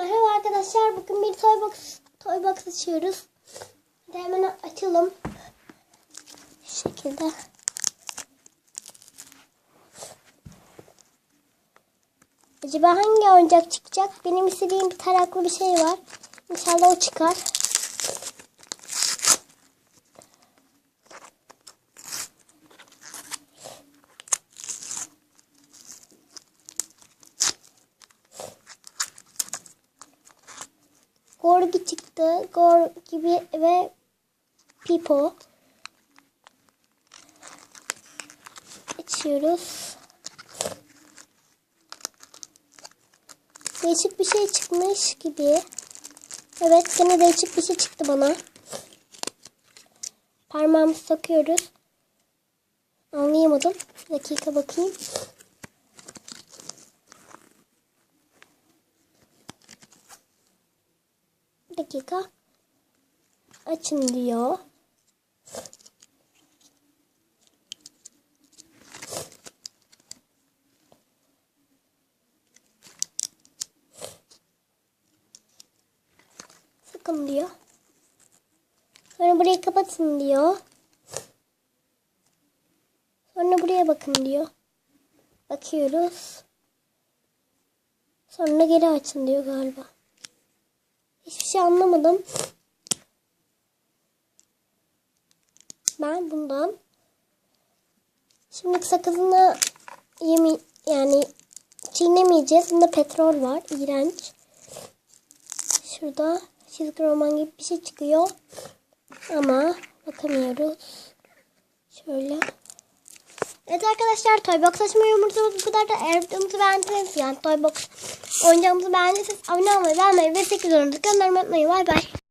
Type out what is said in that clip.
Merhaba arkadaşlar. Bugün bir toy box toy box açıyoruz. Hadi hemen açalım. Şu şekilde. Acaba hangi oyuncak çıkacak? Benim istediğim bir taraklı bir şey var. İnşallah o çıkar. Gorgi çıktı. Gorgi ve- ve Pipo. Açıyoruz. Değişik bir şey çıkmış gibi. Evet yine değişik bir şey çıktı bana. Parmağımızı sokuyoruz. Anlayamadım. Bir dakika bakayım. Bir dakika. Açın diyor. Sıkın diyor. Sonra burayı kapatın diyor. Sonra buraya bakın diyor. Bakıyoruz. Sonra geri açın diyor galiba. Hiçbir şey anlamadım. Ben bundan şimdi sakızını yemi yani çiğnemeyeceğiz. Bunda petrol var. İğrenç. Şurada çizgi roman gibi bir şey çıkıyor. Ama bakamıyoruz. Şöyle. Evet arkadaşlar Toybox açma yumurtamız bu kadar da eğer videomuzu beğendiyseniz yani Toybox oyuncağımızı beğendiyseniz abone olmayı, beğenmeyi ve 8 önünüzü göndermeyi unutmayın. Bay bay.